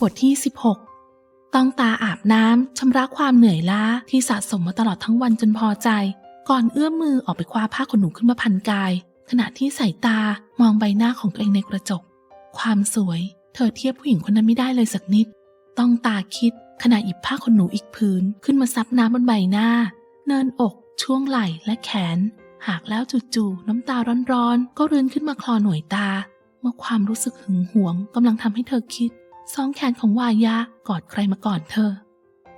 บทที่ 16 ต้องตาอาบน้ำชำระความเหนื่อยล้าที่สะสมมาตลอดทั้งวันจนพอใจ ก่อนเอื้อมมือออกไปคว้าผ้าขนหนูขึ้นมาพันกาย ขณะที่สายตามองใบหน้าของตัวเองในกระจก ความสวย เธอเทียบผู้หญิงคนนั้นไม่ได้เลยสักนิด ต้องตาคิดขณะหยิบผ้าขนหนูอีกผืนขึ้นมาซับน้ำบนใบหน้า เนินอก ช่วงไหล่และแขน หากแล้วจู่ๆน้ำตาร้อนๆ ก็รื้นขึ้นมาคลอหน่วยตา เมื่อความรู้สึกหึงหวงกำลังทำให้เธอคิดสองแขนของวายะกอดใครมาก่อนเธอ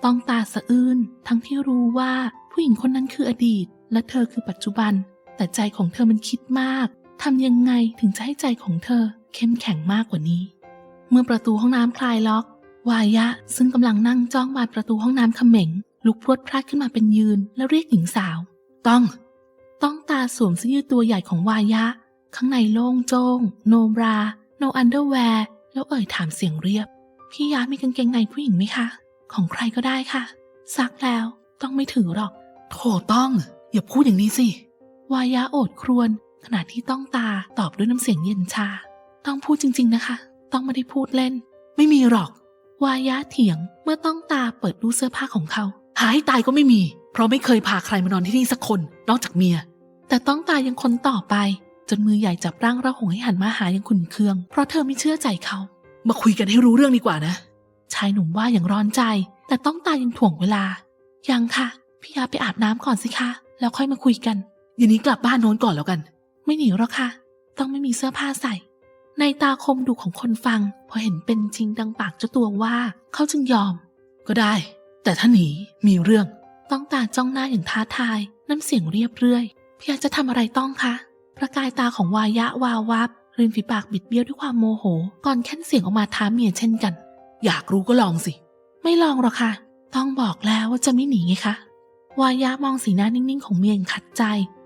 ต้องตาสะอื้นทั้งที่รู้ว่าผู้หญิงคนนั้นคืออดีต และเธอคือปัจจุบัน แต่ใจของเธอมันคิดมากทำยังไงถึงจะให้ใจของเธอเข้มแข็งมากกว่านี้ เมื่อประตูห้องน้ำคลายล็อก วายะซึ่งกำลังนั่งจ้องบานประตูห้องน้ำเขม็งลุกพรวดพลาดขึ้นมาเป็นยืน และเรียกหญิงสาว ต้อง ต้องตาสวมเสื้อยืดตัวใหญ่ของวายะ ข้างในโล่งโจง โนบรา โนอันเดอร์แวร์ แล้วเอ่ยถามเสียงเรียบ พี่ยามีกางเกงในผู้หญิงไหมคะ ของใครก็ได้ค่ะ ซักแล้วต้องไม่ถือหรอก โถต้อง อย่าพูดอย่างนี้สิ วายะโอดครวญขณะที่ต้องตาตอบด้วยน้ำเสียงเย็นชา ต้องพูดจริง ๆนะคะ ต้องไม่ได้พูดเล่น ไม่มีหรอก วายะเถียงเมื่อต้องตาเปิดดูเสื้อผ้าของเขา หาให้ตายก็ไม่มี เพราะไม่เคยพาใครมานอนที่นี่สักคน นอกจากเมีย แต่ต้องตายยังคนต่อไป จนมือใหญ่จับร่างระหงให้หันมาหาย่างขุนเคือง เพราะเธอไม่เชื่อใจเขา มาคุยกันให้รู้เรื่องดีกว่านะ ชายหนุ่มว่าอย่างร้อนใจ แต่ต้องตายยังถ่วงเวลา ยังค่ะ พี่ยาไปอาบน้ำก่อนสิคะ แล้วค่อยมาคุยกันย่านี้กลับบ้านโน้นก่อนแล้วกัน ไม่หนีหรอกค่ะ ต้องไม่มีเสื้อผ้าใส่ ในตาคมดุของคนฟัง พอเห็นเป็นจริงดังปากเจ้าตัวว่า เขาจึงยอม ก็ได้ แต่ถ้าหนีมีเรื่อง ต้องตาจ้องหน้าอย่างท้าทาย น้ำเสียงเรียบเรื่อย พี่ยาจะทำอะไรต้องคะ ประกายตาของวายะวาววับริมฝีปากบิดเบี้ยวด้วยความโมโห ก่อนแค่นเสียงออกมาท้าเมียเช่นกัน อยากรู้ก็ลองสิ ไม่ลองหรอกค่ะ ต้องบอกแล้วว่าจะไม่หนีไงคะ วายะมองสีหน้านิ่งๆของเมียขัดใจ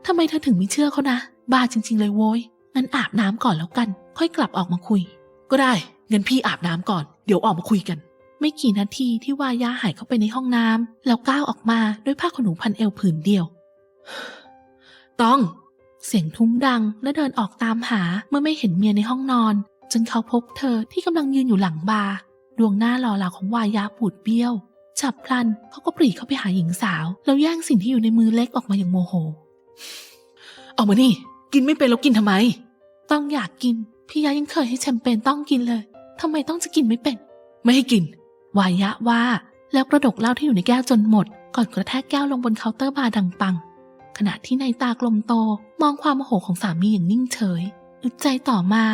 ทำไมเธอถึงไม่เชื่อเขานะ บ้าจริง ๆ เลยโว้ย งั้นอาบน้ำก่อนแล้วกัน ค่อยกลับออกมาคุย ก็ได้ งั้นพี่อาบน้ำก่อน เดี๋ยวออกมาคุยกัน ไม่กี่นาทีที่วายะหายเข้าไปในห้องน้ำแล้วก้าวออกมาด้วยผ้าขนหนูพันเอวผืนเดียว ต้อง เสียงทุ้มดังและเดินออกตามหาเมื่อไม่เห็นเมียในห้องนอนจนเขาพบเธอที่กำลังยืนอยู่หลังบาร์ดวงหน้าหล่อเหลาของวายะปูดเบี้ยว ฉับพลันเขาก็ปรีเข้าไปหาหญิงสาว แล้วแย่งสิ่งที่อยู่ในมือเล็กออกมาอย่างโมโห เอามานี่ กินไม่เป็นแล้วกินทำไม ต้องอยากกิน พี่ยะยังเคยให้แชมเปญต้องกินเลยทำไมต้องจะกินไม่เป็น ไม่ให้กิน วายะว่า แล้วกระดกเหล้าที่อยู่ในแก้วจนหมด ก่อนกระแทกแก้วลงบนเคาน์เตอร์บาร์ดังปัง ขณะที่ในตากลมโตมองความโมโหของสามีอย่างนิ่งเฉย อึดใจต่อมา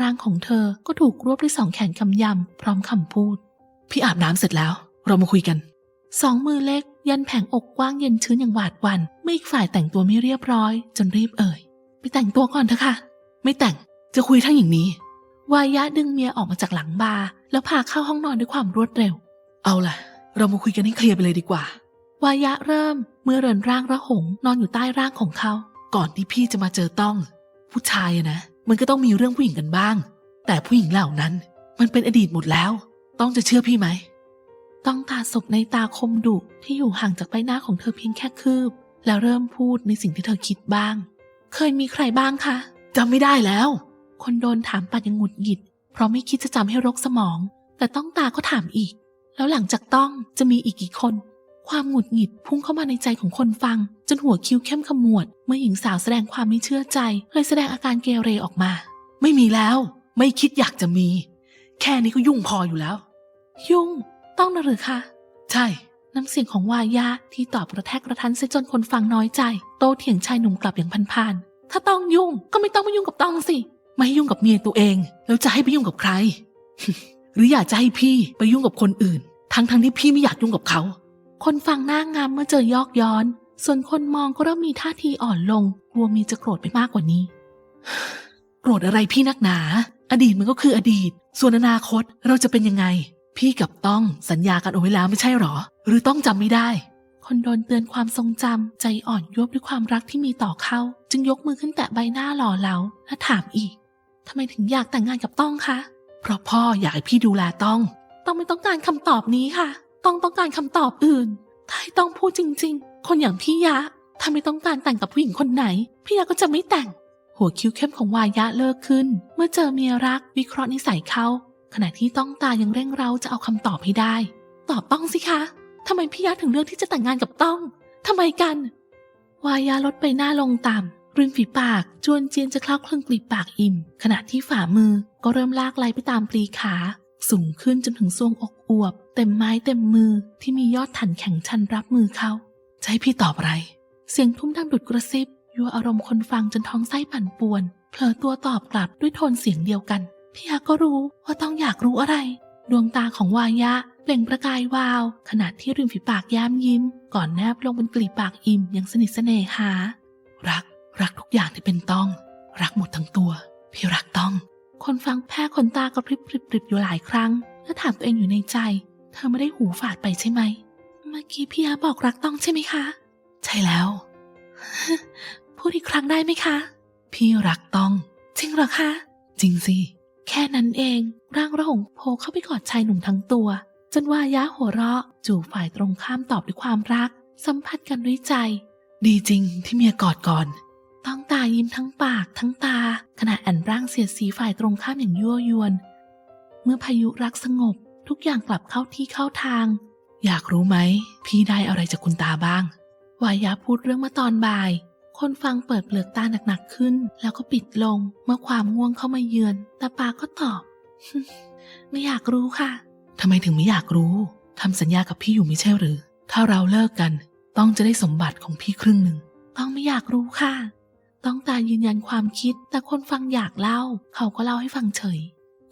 ร่างของเธอก็ถูกรวบด้วยสองแขนกำยำพร้อมคำพูด พี่อาบน้ำเสร็จแล้ว เรามาคุยกัน สองมือเล็ก ยันแผงอกกว้างเย็นชื้นอย่างหวาดวัน เมื่ออีกฝ่ายแต่งตัวไม่เรียบร้อย จนรีบเอ่ย ไปแต่งตัวก่อนเถอะค่ะ ไม่แต่งจะคุยทั้งอย่างนี้ วายะดึงเมียออกมาจากหลังบาร์แล้วพาเข้าห้องนอนด้วยความรวดเร็ว เอาล่ะ เรามาคุยกันให้เคลียร์ไปเลยดีกว่า วายะเริ่มเมื่อเรือนร่างระหงนอนอยู่ใต้ร่างของเขา ก่อนที่พี่จะมาเจอต้อง ผู้ชายนะ มันก็ต้องมีเรื่องผู้หญิงกันบ้าง แต่ผู้หญิงเหล่านั้น มันเป็นอดีตหมดแล้ว ต้องจะเชื่อพี่ไหม ต้องตาศพในตาคมดุที่อยู่ห่างจากใบหน้าของเธอเพียงแค่คืบ แล้วเริ่มพูดในสิ่งที่เธอคิดบ้าง เคยมีใครบ้างคะจำไม่ได้แล้ว คนโดนถามปัดยังหงุดหงิด เพราะไม่คิดจะจำให้รกสมอง แต่ต้องตาก็ถามอีก แล้วหลังจากต้องจะมีอีกกี่คน ความหงุดหงิดพุ่งเข้ามาในใจของคนฟัง จนหัวคิ้วเข้มขมวด เมื่อหญิงสาวแสดงความไม่เชื่อใจเลยแสดงอาการเกเรออกมา ไม่มีแล้ว ไม่คิดอยากจะมี แค่นี้ก็ยุ่งพออยู่แล้ว ยุ่ง ต้องนะหรือคะใช่น้ำเสียงของวายะที่ตอบกระแทกกระทันเสียจนคนฟังน้อยใจ โตเถียงชายหนุ่มกลับอย่างพันๆถ้าต้องยุ่งก็ไม่ต้องมายุ่งกับต้องสิไม่ให้ยุ่งกับเมียตัวเอง แล้วจะให้ไปยุ่งกับใคร หรืออยากจะให้พี่ไปยุ่งกับคนอื่น ทั้งทั้งๆที่พี่ไม่อยากยุ่งกับเขา คนฟังหน้างามเมื่อเจอยอกย้อน ส่วนคนมองก็เริ่มมีท่าทีอ่อนลง กลัวมีจะโกรธไปมากกว่านี้ โกรธอะไรพี่นักหนา อดีตมันก็คืออดีต ส่วนอนาคตเราจะเป็นยังไง พี่กับต้องสัญญากันเอาไว้แล้วไม่ใช่หรอ หรือต้องจำไม่ได้ คนโดนเตือนความทรงจำใจอ่อนยวบด้วยความรักที่มีต่อเขา จึงยกมือขึ้นแตะใบหน้าหล่อเหลาและถามอีกทำไมถึงอยากแต่งงานกับต้องคะ เพราะพ่ออยากให้พี่ดูแลต้อง ต้องไม่ต้องการคำตอบนี้ค่ะ ต้องต้องการคำตอบอื่น ถ้าให้ต้องพูดจริง ๆ คนอย่างพี่ยะถ้าไม่ต้องการแต่งกับผู้หญิงคนไหน พี่ยะก็จะไม่แต่ง หัวคิ้วเข้มของวายะเลิกขึ้น เมื่อเจอเมียรักวิเคราะห์นิสัยเขาขณะที่ต้องตายังเร่งเร้าจะเอาคำตอบให้ได้ ตอบต้องสิคะทำไมพี่ยะถึงเลือกที่จะแต่งงานกับต้องทำไมกัน วายาลดไปหน้าลงต่ำริมฝีปากจวนเจียนจะเคล้าเคลึงกลีบปากอิ่ม ขณะที่ฝ่ามือก็เริ่มลากไหลไปตามปลีขา สูงขึ้นจนถึงทรวงอกอวบ เต็มไม้เต็มมือที่มียอดถันแข็งชันรับมือเขาจะให้พี่ตอบอะไร เสียงทุ่มดังดุดกระซิบยั่วอารมณ์คนฟังจนท้องไส้ปั่นป่วน เผลอตัวตอบกลับด้วยโทนเสียงเดียวกัน พี่ยาก็รู้ว่าต้องอยากรู้อะไร ดวงตาของวายะเปล่งประกายวาว ขณะที่ริมฝีปากย้มยิ้ม ก่อนแนบลงบนกลีบปากอิ่มอย่างสนิทเสน่หา รัก รักทุกอย่างที่เป็นต้อง รักหมดทั้งตัว พี่รักต้อง คนฟังแพ้ขนตากระพริบปริบปริบอยู่หลายครั้งและถามตัวเองอยู่ในใจ เธอไม่ได้หูฝาดไปใช่ไหม เมื่อกี้พี่ยาบอกรักต้องใช่ไหมคะ ใช่แล้ว พูดอีกครั้งได้ไหมคะ พี่รักต้อง จริงเหรอคะ จริงสิ แค่นั้นเอง ร่างระหงโผล่เข้าไปกอดชายหนุ่มทั้งตัว จนวายะหัวเราะ จู่ฝ่ายตรงข้ามตอบด้วยความรัก สัมผัสกันด้วยใจ ดีจริงที่เมียกอดก่อน ต้องตายิ้มทั้งปากทั้งตา ขณะแอนร่างเสียดสีฝ่ายตรงข้ามอย่างยั่วยวน เมื่อพายุรักสงบ ทุกอย่างกลับเข้าที่เข้าทาง อยากรู้ไหม พี่ได้อะไรจากคุณตาบ้าง วายะพูดเรื่องเมื่อตอนบ่าย คนฟังเปิดเปลือกตาหนักๆขึ้น แล้วก็ปิดลง เมื่อความง่วงเข้ามาเยือนแต่ปาก็ตอบ ไม่อยากรู้ค่ะทำไมถึงไม่อยากรู้ทำสัญญากับพี่อยู่ไม่ใช่หรือ ถ้าเราเลิกกัน ต้องจะได้สมบัติของพี่ครึ่งหนึ่ง ต้องไม่อยากรู้ค่ะ ต้องตายืนยันความคิด แต่คนฟังอยากเล่า เขาก็เล่าให้ฟังเฉย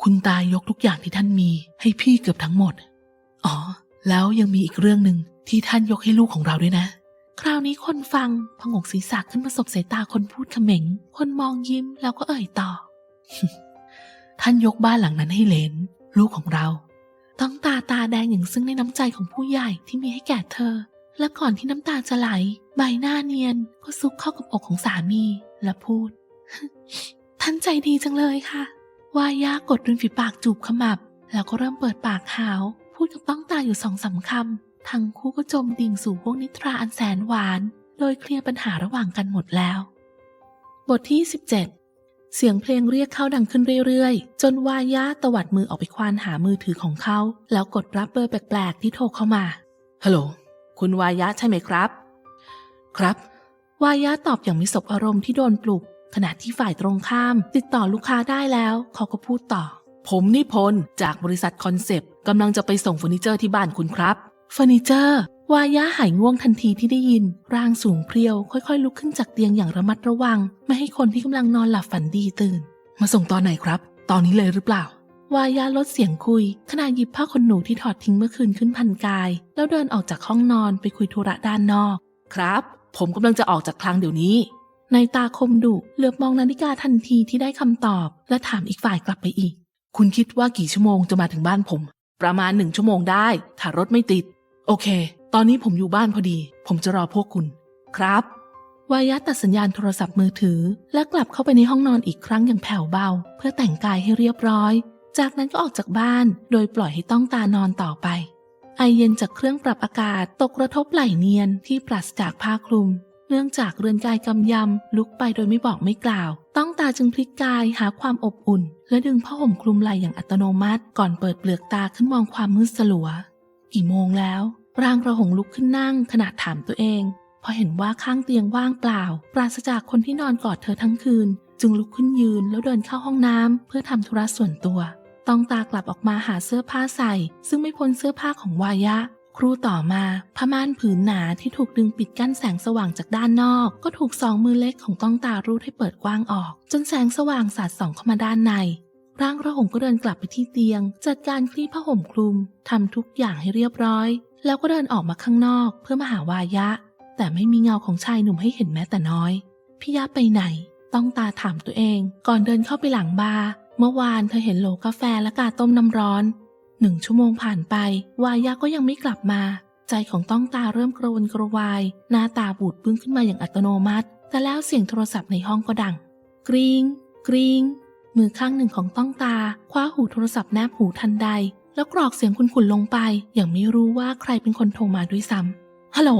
คุณตายกทุกอย่างที่ท่านมีให้พี่เกือบทั้งหมด อ๋อ แล้วยังมีอีกเรื่องหนึ่งที่ท่านยกให้ลูกของเราด้วยนะ คราวนี้คนฟังพงกศีรษะขึ้นมาสบสายตาคนพูดเขม็ง คนมองยิ้มแล้วก็เอ่ยต่อ ท่านยกบ้านหลังนั้นให้เลน ลูกของเรา ต้องตาตาแดงอย่างซึ่งในน้ำใจของผู้ใหญ่ที่มีให้แก่เธอ และก่อนที่น้ำตาจะไหล ใบหน้าเนียน ก็ซุกเข้ากับอกของสามีและพูด ท่านใจดีจังเลยค่ะ วายากดริมฝีปากจูบขมับ แล้วก็เริ่มเปิดปากหาว พูดกับต้องตาอยู่สองสามคำ ทั้งคู่ก็จมดิ่งสู่พวกนิทราอันแสนหวาน โดยเคลียร์ปัญหาระหว่างกันหมดแล้ว บทที่ 17 เสียงเพลงเรียกเข้าดังขึ้นเรื่อยๆ จนวายะตวัดมือออกไปควานหามือถือของเขา แล้วกดรับเบอร์แปลกๆ ที่โทรเข้ามาฮัลโหลคุณวายะใช่ไหมครับ ครับ วายะตอบอย่างมีสบอารมณ์ที่โดนปลุก ขณะที่ฝ่ายตรงข้าม ติดต่อลูกค้าได้แล้ว เขาก็พูดต่อ ผมนิพนธ์จากบริษัทคอนเซปต์กำลังจะไปส่งเฟอร์นิเจอร์ที่บ้านคุณครับเฟอร์นิเจอร์วายะหายง่วงทันทีที่ได้ยิน ร่างสูงเพรียว ค่อยๆ ลุกขึ้นจากเตียงอย่างระมัดระวัง ไม่ให้คนที่กำลังนอนหลับฝันดีตื่น มาส่งตอนไหนครับ ตอนนี้เลยหรือเปล่าวายาลดเสียงคุย ขณะหยิบผ้าขนหนูที่ถอดทิ้งเมื่อคืนขึ้นพันกาย แล้วเดินออกจากห้องนอนไปคุยธุระด้านนอก ครับ ผมกำลังจะออกจากคลังเดี๋ยวนี้ ในตาคมดุเหลือบมองนาฬิกาทันทีที่ได้คำตอบ และถามอีกฝ่ายกลับไปอีก คุณคิดว่ากี่ชั่วโมงจะมาถึงบ้านผม ประมาณหนึ่งชั่วโมงได้ ถ้ารถไม่ติด โอเค ตอนนี้ผมอยู่บ้านพอดี ผมจะรอพวกคุณ ครับ วายะตัดสัญญาณโทรศัพท์มือถือ และกลับเข้าไปในห้องนอนอีกครั้งอย่างแผ่วเบา เพื่อแต่งกายให้เรียบร้อย จากนั้นก็ออกจากบ้าน โดยปล่อยให้ต้องตานอนต่อไปไอเย็นจากเครื่องปรับอากาศตกกระทบไหล่เนียนที่ปราศจากผ้าคลุม เนื่องจากเรือนกายกำยำลุกไปโดยไม่บอกไม่กล่าว ต้องตาจึงพลิกกายหาความอบอุ่นและดึงผ้าห่มคลุมไหล่อย่างอัตโนมัติ ก่อนเปิดเปลือกตาขึ้นมองความมืดสลัว กี่โมงแล้วร่างระหงลุกขึ้นนั่งขณะถามตัวเอง พอเห็นว่าข้างเตียงว่างเปล่า ปราศจากคนที่นอนกอดเธอทั้งคืน จึงลุกขึ้นยืนแล้วเดินเข้าห้องน้ำเพื่อทำธุระส่วนตัว ต้องตากลับออกมาหาเสื้อผ้าใส่ ซึ่งไม่พ้นเสื้อผ้าของวายะ ครู่ต่อมาผ้าม่านผืนหนาที่ถูกดึงปิดกั้นแสงสว่างจากด้านนอก ก็ถูกสองมือเล็กของต้องตารูดให้เปิดกว้างออก จนแสงสว่างสาดส่องเข้ามาด้านใน ร่างระหงก็เดินกลับไปที่เตียง จัดการคลี่ผ้าห่มคลุมทำทุกอย่างให้เรียบร้อย แล้วก็เดินออกมาข้างนอกเพื่อมาหาวายะ แต่ไม่มีเงาของชายหนุ่มให้เห็นแม้แต่น้อยพี่ยะไปไหน ต้องตาถามตัวเอง ก่อนเดินเข้าไปหลังบาร์เมื่อวานเธอเห็นโหลกาแฟและกาต้มน้ำร้อน หนึ่งชั่วโมงผ่านไป วายะก็ยังไม่กลับมา ใจของต้องตาเริ่มกระวนกระวาย หน้าตาบูดบึ้งขึ้นมาอย่างอัตโนมัติ แต่แล้วเสียงโทรศัพท์ในห้องก็ดัง กริงกริงมือข้างหนึ่งของต้องตา คว้าหูโทรศัพท์แนบหูทันใด แล้วกรอกเสียงขุนลงไป อย่างไม่รู้ว่าใครเป็นคนโทรมาด้วยซ้ำฮัลโหล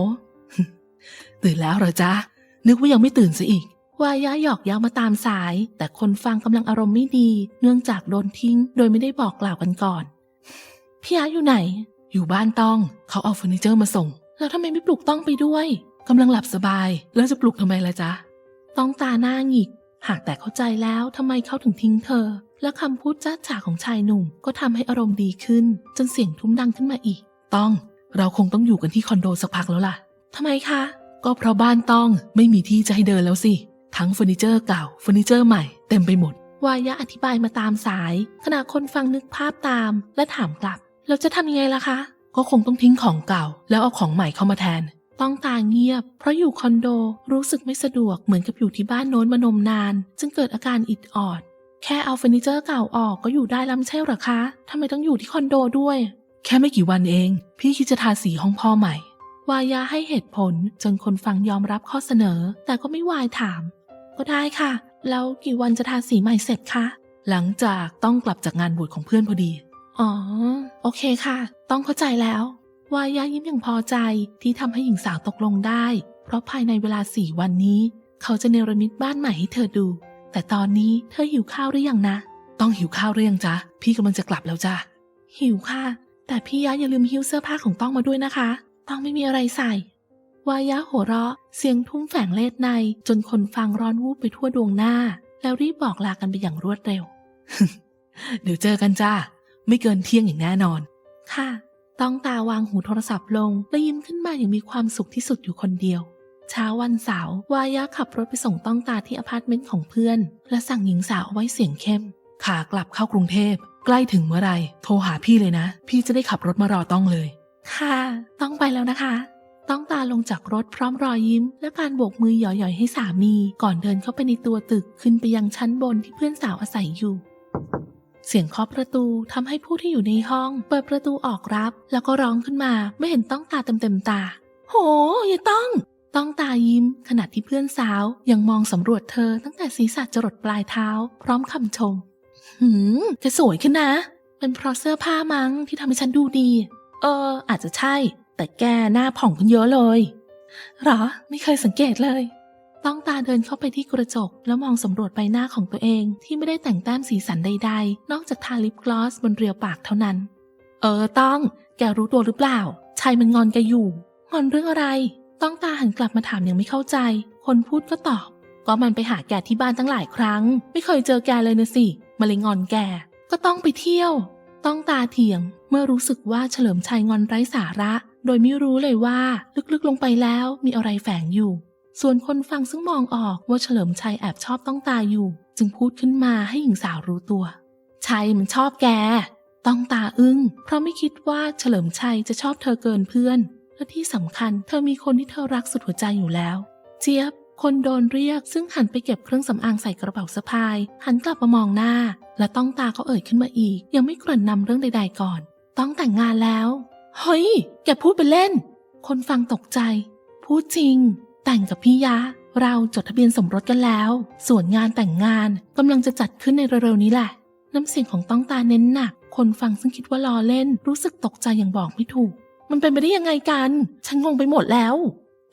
ตื่นแล้วเหรอจ๊ะ นึกว่ายังไม่ตื่นซะอีกวายะหยอกเย้ามาตามสาย แต่คนฟังกำลังอารมณ์ไม่ดี เนื่องจากโดนทิ้ง โดยไม่ได้บอกกล่าวกันก่อน พี่ยะอยู่ไหน อยู่บ้านต้อง เขาเอาเฟอร์นิเจอร์มาส่ง แล้วทำไมไม่ปลุกต้องไปด้วยกำลังหลับสบาย แล้วจะปลุกทำไมล่ะจ๊ะ ต้องตาหน้าหงิก หากแต่เข้าใจแล้วทำไมเขาถึงทิ้งเธอ และคำพูดจ้าจ๋าของชายหนุ่ม ก็ทำให้อารมณ์ดีขึ้น จนเสียงทุ้มดังขึ้นมาอีก ต้อง เราคงต้องอยู่กันที่คอนโดสักพักแล้วล่ะทำไมคะ ก็เพราะบ้านต้องไม่มีที่จะให้เดินแล้วสิ ทั้งเฟอร์นิเจอร์เก่าเฟอร์นิเจอร์ใหม่เต็มไปหมดวายะอธิบายมาตามสาย ขณะคนฟังนึกภาพตามและถามกลับ เราจะทำยังไงล่ะคะ ก็คงต้องทิ้งของเก่า แล้วเอาของใหม่เข้ามาแทน ต้องตาเงียบ เพราะอยู่คอนโดรู้สึกไม่สะดวกเหมือนกับอยู่ที่บ้านโน้นมานมนาน จึงเกิดอาการอิดออด แค่เอาเฟอร์นิเจอร์เก่าออกก็อยู่ได้แล้วไม่ใช่เหรอคะทำไมต้องอยู่ที่คอนโดด้วย แค่ไม่กี่วันเอง พี่คิดจะทาสีห้องพ่อใหม่ วายาให้เหตุผลจนคนฟังยอมรับข้อเสนอ แต่ก็ไม่วายถาม ก็ได้ค่ะ แล้วกี่วันจะทาสีใหม่เสร็จคะหลังจากต้องกลับจากงานบวชของเพื่อนพอดี อ๋อ โอเคค่ะ ต้องเข้าใจแล้ว วายายิ้มอย่างพอใจที่ทำให้หญิงสาวตกลงได้ เพราะภายในเวลาสี่วันนี้ เขาจะเนรมิตบ้านใหม่ให้เธอดู แต่ตอนนี้เธอหิวข้าวหรือยังนะ ต้องหิวข้าวเรียงจ๊ะ พี่กำลังจะกลับแล้วจ้ะ หิวค่ะ แต่พี่ยะอย่าลืมหิ้วเสื้อผ้าของต้องมาด้วยนะคะ ต้องไม่มีอะไรใส่ วายะหัวเราะ เสียงทุ้มแฝงเลดใน จนคนฟังร้อนวูบไปทั่วดวงหน้า แล้วรีบบอกลากันไปอย่างรวดเร็ว เดี๋ยวเจอกันจ้า ไม่เกินเที่ยงอย่างแน่นอน ค่ะ ต้องตาวางหูโทรศัพท์ลง และยิ้มขึ้นมาอย่างมีความสุขที่สุดอยู่คนเดียว เช้าวันเสาร์วายะขับรถไปส่งต้องตาที่อพาร์ตเมนต์ของเพื่อน และสั่งหญิงสาวเอาไว้เสียงเข้ม ขากลับเข้ากรุงเทพ ใกล้ถึงเมื่อไรโทรหาพี่เลยนะ พี่จะได้ขับรถมารอต้องเลย ค่ะ ต้องไปแล้วนะคะต้องตาลงจากรถพร้อมรอยยิ้ม และการโบกมือหย่อยๆให้สามี ก่อนเดินเข้าไปในตัวตึกขึ้นไปยังชั้นบนที่เพื่อนสาวอาศัยอยู่ เสียงเคาะประตูทำให้ผู้ที่อยู่ในห้อง เปิดประตูออกรับ แล้วก็ร้องขึ้นมาไม่เห็นต้องตาเต็มๆตา โหอย่าต้อง ต้องตายิ้ม ขณะที่เพื่อนสาวยังมองสำรวจเธอตั้งแต่ศีรษะจรดปลายเท้า พร้อมคำชม หืมแกสวยขึ้นนะ เป็นเพราะเสื้อผ้ามั้งที่ทำให้ฉันดูดี เออ อาจจะใช่ แต่แกหน้าผ่องขึ้นเยอะเลยหรอ ไม่เคยสังเกตเลย ต้องตาเดินเข้าไปที่กระจก แล้วมองสำรวจใบหน้าของตัวเองที่ไม่ได้แต่งแต้มสีสันใดๆ นอกจากทาลิปกลอสบนเรียวปากเท่านั้น เออต้อง แกรู้ตัวหรือเปล่า ชายมันงอนแกอยู่ งอนเรื่องอะไร ต้องตาหันกลับมาถามอย่างไม่เข้าใจ คนพูดก็ตอบ ก็มันไปหาแกที่บ้านตั้งหลายครั้ง ไม่เคยเจอแกเลยนะสิมาเลยงอนแก ก็ต้องไปเที่ยว ต้องตาเถียง เมื่อรู้สึกว่าเฉลิมชัยงอนไร้สาระ โดยไม่รู้เลยว่า ลึกๆลงไปแล้วมีอะไรแฝงอยู่ ส่วนคนฟังซึ่งมองออกว่าเฉลิมชัยแอบชอบต้องตาอยู่ จึงพูดขึ้นมาให้หญิงสาวรู้ตัว ชัยมันชอบแก ต้องตาอึ้ง เพราะไม่คิดว่าเฉลิมชัยจะชอบเธอเกินเพื่อน และที่สำคัญเธอมีคนที่เธอรักสุดหัวใจอยู่แล้ว เจี๊ยบ คนโดนเรียกซึ่งหันไปเก็บเครื่องสำอางใส่กระเป๋าสะพาย หันกลับมามองหน้า และต้องตาเขาเอ่ยขึ้นมาอีก ยังไม่เกริ่นนำเรื่องใด ๆก่อน ต้องแต่งงานแล้ว เฮ้ย แกพูดไปเล่น คนฟังตกใจ พูดจริง แต่งกับพี่ยะ เราจดทะเบียนสมรสกันแล้ว ส่วนงานแต่งงานกำลังจะจัดขึ้นในเร็วๆนี้แหละ น้ำเสียงของต้องตาเน้นหนัก คนฟังซึ่งคิดว่าล้อเล่น รู้สึกตกใจอย่างบอกไม่ถูก มันเป็นไปได้ยังไงกัน ฉันงงไปหมดแล้ว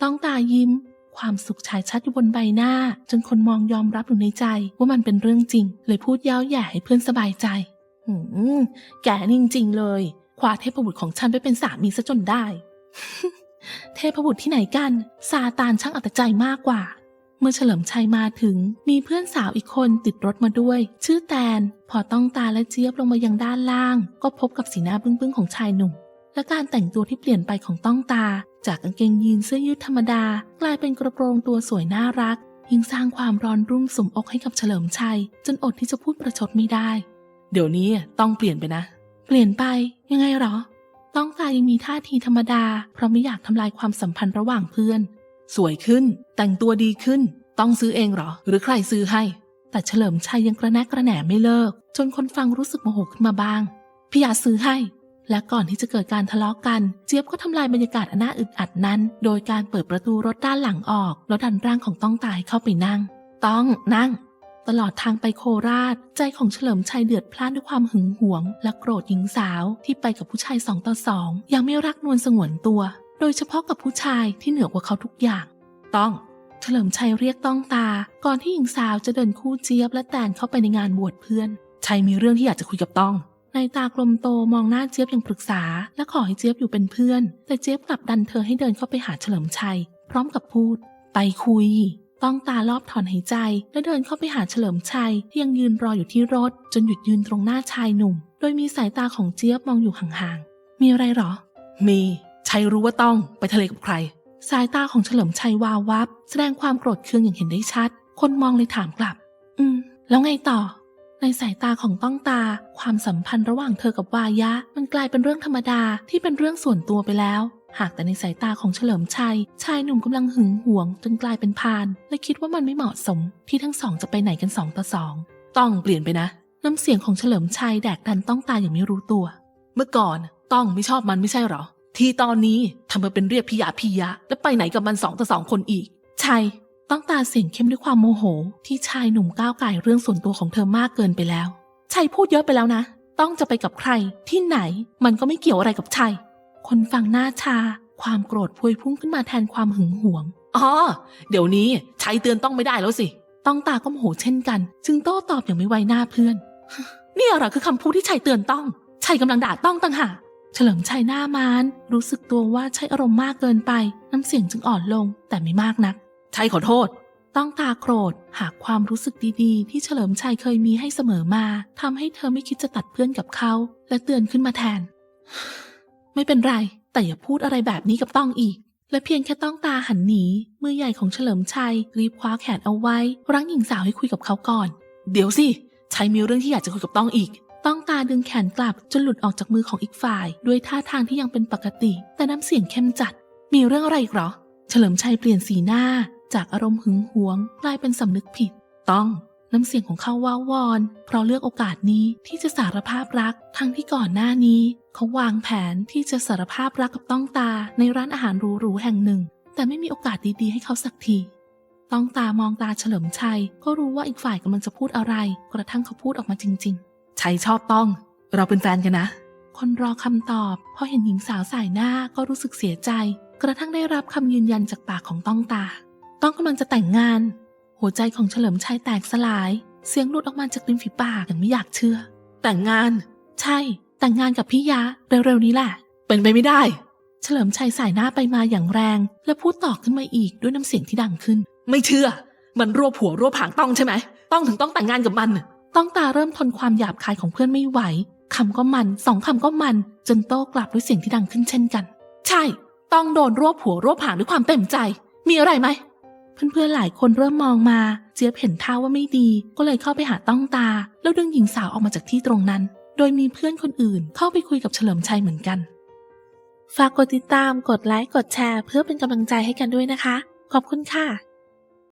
ต้องตายิ้ม ความสุขฉายชัดอยู่บนใบหน้า จนคนมองยอมรับอยู่ในใจ ว่ามันเป็นเรื่องจริง เลยพูดเย้าแย่ให้เพื่อนสบายใจหืมแกนี่จริงๆเลยคว้าเทพบุตรของฉันไปเป็นสามีซะจนได้ เทพบุตรที่ไหนกันซาตานช่างอัตใจมากกว่า เมื่อเฉลิมชัยมาถึงมีเพื่อนสาวอีกคนติดรถมาด้วย ชื่อแตน พอต้องตาและเจี๊ยบลงมายังด้านล่าง ก็พบกับสีหน้าบึ้งๆของชายหนุ่ม และการแต่งตัวที่เปลี่ยนไปของต้องตา จากกางเกงยีนเสื้อยืดธรรมดา กลายเป็นกระโปรงตัวสวยน่ารัก ยิ่งสร้างความร้อนรุ่มสมอกให้กับเฉลิมชัย จนอดที่จะพูดประชดไม่ได้ เดี๋ยวนี้ต้องเปลี่ยนไปนะ เปลี่ยนไปยังไงหรอ ต้องตายังมีท่าทีธรรมดา เพราะไม่อยากทำลายความสัมพันธ์ระหว่างเพื่อน สวยขึ้น แต่งตัวดีขึ้น ต้องซื้อเองเหรอ หรือใครซื้อให้ แต่เฉลิมชัยยังกระแนกกระแหน่ไม่เลิก จนคนฟังรู้สึกโมโหขึ้นมาบ้างพี่อยากซื้อให้ และก่อนที่จะเกิดการทะเลาะกัน เจี๊ยบก็ทำลายบรรยากาศอันน่าอึดอัดนั้น โดยการเปิดประตูรถด้านหลังออก แล้วดันร่างของต้องตายเข้าไปนั่ง ต้องนั่ง ตลอดทางไปโคราช ใจของเฉลิมชัยเดือดพล่านด้วยความหึงหวง และโกรธหญิงสาวที่ไปกับผู้ชายสองต่อสองยังไม่รักนวลสงวนตัว โดยเฉพาะกับผู้ชายที่เหนือกว่าเขาทุกอย่าง ต้อง เฉลิมชัยเรียกต้องตา ก่อนที่หญิงสาวจะเดินคู่เจี๊ยบและแตนเข้าไปในงานบวชเพื่อนชัยมีเรื่องที่อยากจะคุยกับต้องในตากลมโตมองหน้าเจี๊ยบอย่างปรึกษา และขอให้เจี๊ยบอยู่เป็นเพื่อน แต่เจี๊ยบกลับดันเธอให้เดินเข้าไปหาเฉลิมชัย พร้อมกับพูด ไปคุย ต้องตารอบถอนหายใจ และเดินเข้าไปหาเฉลิมชัยที่ยังยืนรออยู่ที่รถ จนหยุดยืนตรงหน้าชายหนุ่ม โดยมีสายตาของเจี๊ยบมองอยู่ห่างๆ มีอะไรหรอ มีชัยรู้ว่าต้องไปทะเลกับใคร สายตาของเฉลิมชัยวาววับ แสดงความโกรธเคืองอย่างเห็นได้ชัด คนมองเลยถามกลับ อืม แล้วไงต่อ ในสายตาของต้องตา ความสัมพันธ์ระหว่างเธอกับวายะ มันกลายเป็นเรื่องธรรมดาที่เป็นเรื่องส่วนตัวไปแล้ว หากแต่ในสายตาของเฉลิมชัย ชายหนุ่มกำลังหึงหวงจนกลายเป็นพาน และคิดว่ามันไม่เหมาะสม ที่ทั้งสองจะไปไหนกันสองต่อสอง ต้องเปลี่ยนไปนะ น้ำเสียงของเฉลิมชัยแดกดันต้องตาอย่างไม่รู้ตัว เมื่อก่อนต้องไม่ชอบมันไม่ใช่หรอ ที่ตอนนี้ทำมาเป็นเรียกพิยาพิยะ แล้วไปไหนกับมันสองต่อสองคนอีก ชัย ต้องตาเสียงเข้มด้วยความโมโห ที่ชายหนุ่มก้าวไก่เรื่องส่วนตัวของเธอมากเกินไปแล้ว ชัยพูดเยอะไปแล้วนะ ต้องจะไปกับใคร ที่ไหน มันก็ไม่เกี่ยวอะไรกับชัย คนฟังหน้าชา ความโกรธพวยพุ่งขึ้นมาแทนความหึงหวงอ๋อเดี๋ยวนี้ชัยเตือนต้องไม่ได้แล้วสิ ต้องตาก็โมโหเช่นกัน จึงโต้ตอบอย่างไม่ไว้หน้าเพื่อน นี่อะไรคือคำพูดที่ชัยเตือนต้อง ชัยกำลังด่าต้องต่างหากเฉลิมชัยหน้ามานรู้สึกตัวว่าใช้อารมณ์มากเกินไป น้ำเสียงจึงอ่อนลงแต่ไม่มากนัก ชัยขอโทษ ต้องตาโกรธ หากความรู้สึกดีๆ ที่เฉลิมชัยเคยมีให้เสมอมาทำให้เธอไม่คิดจะตัดเพื่อนกับเขา และเตือนขึ้นมาแทน ไม่เป็นไร แต่อย่าพูดอะไรแบบนี้กับต้องอีก และเพียงแค่ต้องตาหันหนี มือใหญ่ของเฉลิมชัยรีบคว้าแขนเอาไว้ รั้งหญิงสาวให้คุยกับเขาก่อน เดี๋ยวสิชัยมีเรื่องที่อยากจะคุยกับต้องอีก ต้องตาดึงแขนกลับจนหลุดออกจากมือของอีกฝ่าย ด้วยท่าทางที่ยังเป็นปกติ แต่น้ำเสียงเข้มจัด มีเรื่องอะไรอีกหรอ เฉลิมชัยเปลี่ยนสีหน้า จากอารมณ์หึงหวง กลายเป็นสำนึกผิด ต้อง น้ำเสียงของเขาว้าวอน เพราะเลือกโอกาสนี้ที่จะสารภาพรัก ทั้งที่ก่อนหน้านี้ เขาวางแผนที่จะสารภาพรักกับต้องตาในร้านอาหารหรูๆแห่งหนึ่ง แต่ไม่มีโอกาสดีๆให้เขาสักทีต้องตามองตาเฉลิมชัย ก็รู้ว่าอีกฝ่ายกำลังจะพูดอะไร กระทั่งเขาพูดออกมาจริง ๆ ชัยชอบต้อง เราเป็นแฟนกันนะ คนรอคำตอบ พอเห็นหญิงสาวสายหน้าก็รู้สึกเสียใจ กระทั่งได้รับคำยืนยันจากปากของต้องตา ต้องกำลังจะแต่งงาน หัวใจของเฉลิมชัยแตกสลาย เสียงหลุดออกมาจากริมฝีปากอย่างไม่อยากเชื่อ แต่งงาน ใช่ แต่งงานกับพี่ยะเร็วๆนี้แหละ เป็นไปไม่ได้ เฉลิมชัยสายหน้าไปมาอย่างแรง และพูดต่อขึ้นมาอีกด้วยน้ำเสียงที่ดังขึ้น ไม่เชื่อ มันรวบหัวรวบหางต้องใช่ไหม ต้องถึงต้องแต่งงานกับมัน ต้องตาเริ่มทนความหยาบคายของเพื่อนไม่ไหวคำก็มันสองคำก็มัน จนโต้กลับด้วยเสียงที่ดังขึ้นเช่นกัน ใช่ ต้องโดนรวบหัวรวบหางด้วยความเต็มใจ มีอะไรไหม เพื่อนๆหลายคนเริ่มมองมา เจี๊ยบเห็นท่าว่าไม่ดี ก็เลยเข้าไปหาต้องตา แล้วดึงหญิงสาวออกมาจากที่ตรงนั้น โดยมีเพื่อนคนอื่นเข้าไปคุยกับเฉลิมชัยเหมือนกัน ฝากกดติดตาม กดไลค์ กดแชร์ เพื่อเป็นกำลังใจให้กันด้วยนะคะ ขอบคุณค่ะ